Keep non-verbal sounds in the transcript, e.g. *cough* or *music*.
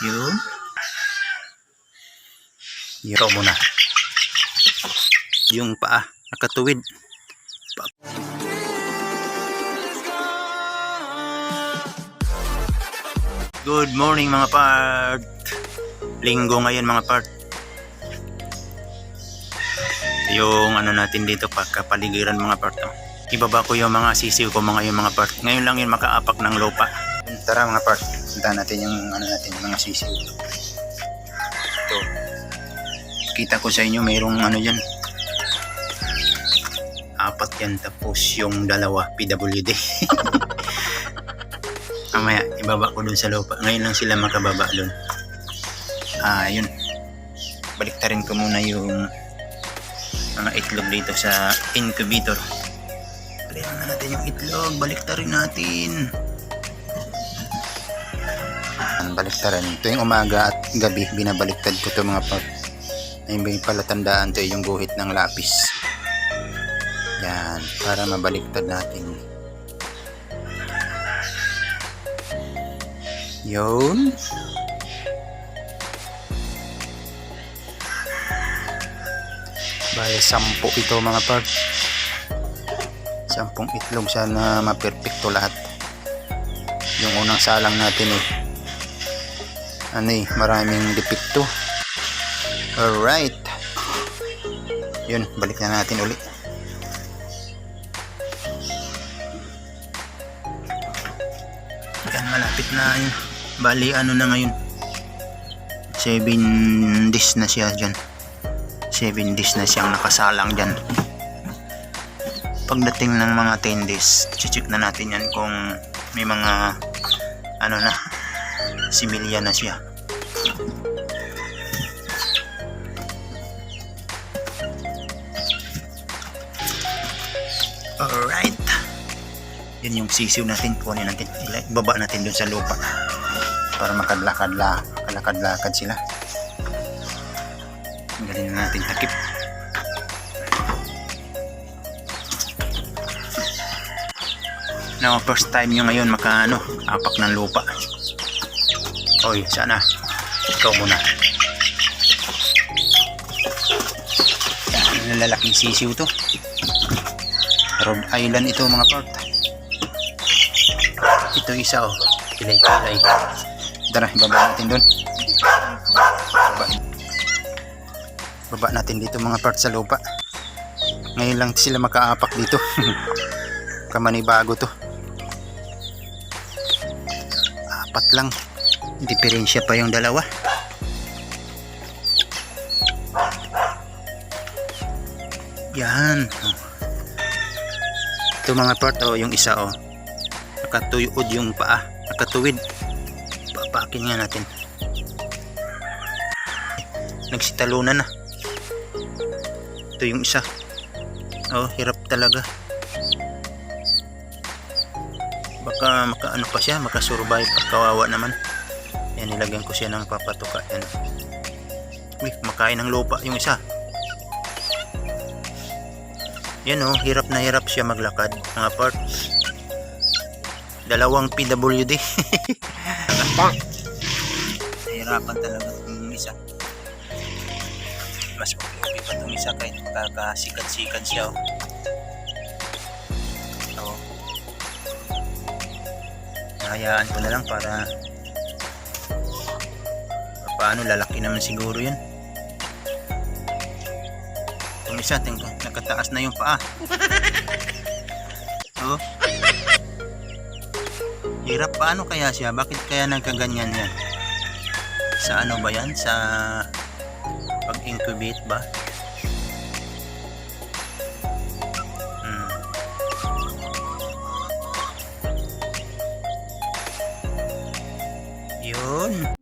Yun. Ikaw muna. Yung paa, nakatuwid. Pa- Good morning mga part. Linggo ngayon mga part. Yung ano natin dito pagkapaligiran mga part. Oh. Ibaba ko yung mga sisiw ko mga yung mga part. Ngayon lang yun makaapak ng lupa. Tara mga part. Punta natin yung ano natin mga sisiw. Ito. Kita ko sa inyo mayroong ano dyan. Apat yan tapos yung dalawa PWD. *laughs* Mamaya ibaba ko dun sa lupa. Ngayon lang sila makababa dun. Ah, yun. Baliktarin ko muna yung mga itlog dito sa incubator. Balikan na natin yung itlog. Baliktarin natin. Ang baliktaran. Tuwing umaga at gabi, binabaliktad ko to mga. Ayun ba yung palatandaan to yung guhit ng lapis. Yan, para mabaliktad natin. Yun. Bale, sampu ito mga part. Sampung itlog sana maperfecto lahat. Yung unang salang natin eh. Ano eh, maraming depekto. Alright. Yun, balik na natin uli. Yan, malapit na yun. Bali, ano na ngayon. 7 days na siya dyan. 7 days na siyang nakasalang dyan. Pagdating ng mga 10 days, check na natin yan kung may mga ano na, similya na siya. Alright. Yun yung sisiw natin. Kunin natin. Ibaba natin dun sa lupa. Para makalakad-lakad sila. Galing na natin takip. Now, first time nyo ngayon makaano, apak ng lupa. Oy, sana. Ikaw muna. Yan, lalaking sisiw to. Rhode Island ito mga part. Ito isa oh. Kilay-kilay. Tara, baba natin dun. Baba. Baba natin dito mga part sa lupa. Ngayon lang sila makaapak dito. *laughs* Kamanibago to. Apat lang. Diferensya pa yung dalawa. Yan. Ito mga part oh, yung isa oh. Nakatuyod yung paa, nakatuwid. Papakin nga natin. Nagsitalunan na. Ito yung isa. Oh, hirap talaga. Baka makaano pa siya, makasurvive pa, kawawa naman. Yan, nilagyan ko siya ng papatuka. Yan. Uy, makain ng lupa yung isa. Yan oh, hirap na hirap siya maglakad. Mga parts. Dalawang PWD. *laughs* Nahirapan talaga itong isa. Mas okay pa itong isa kahit kakasikat-sikat siya. Oh. Hayaan ko na lang para paano lalaki naman siguro yun. Itong isa, tingko, nakataas na yung paa. *laughs* Oh. Hirap paano kaya siya? Bakit kaya nagkaganyan yan? Sa ano ba yan? Sa pag-incubate ba? Hmm. Yun.